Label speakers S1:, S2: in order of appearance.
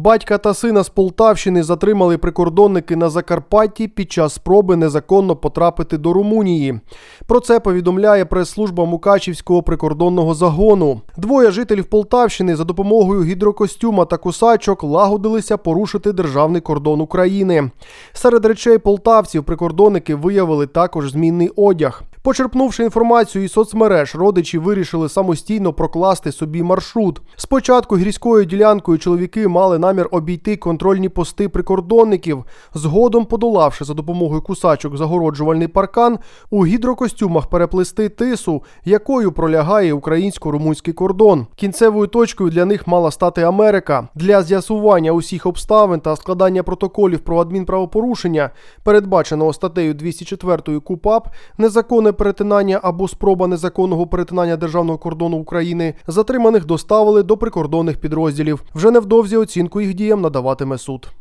S1: Батька та сина з Полтавщини затримали прикордонники на Закарпатті під час спроби незаконно потрапити до Румунії. Про це повідомляє прес-служба Мукачівського прикордонного загону. Двоє жителів Полтавщини за допомогою гідрокостюма та кусачок лагодилися порушити державний кордон України. Серед речей полтавців прикордонники виявили також змінний одяг. Почерпнувши інформацію із соцмереж, родичі вирішили самостійно прокласти собі маршрут. Спочатку гірською ділянкою чоловіки мали намір обійти контрольні пости прикордонників. Згодом, подолавши за допомогою кусачок загороджувальний паркан, у гідрокостюмах переплести тису, якою пролягає українсько-румунський кордон. Кінцевою точкою для них мала стати Америка. Для з'ясування усіх обставин та складання протоколів про адмінправопорушення, передбаченого статтею 204 КУПАП, незаконне перетинання або спроба незаконного перетинання державного кордону України, затриманих доставили до прикордонних підрозділів. Вже невдовзі оцінку їх діям надаватиме суд.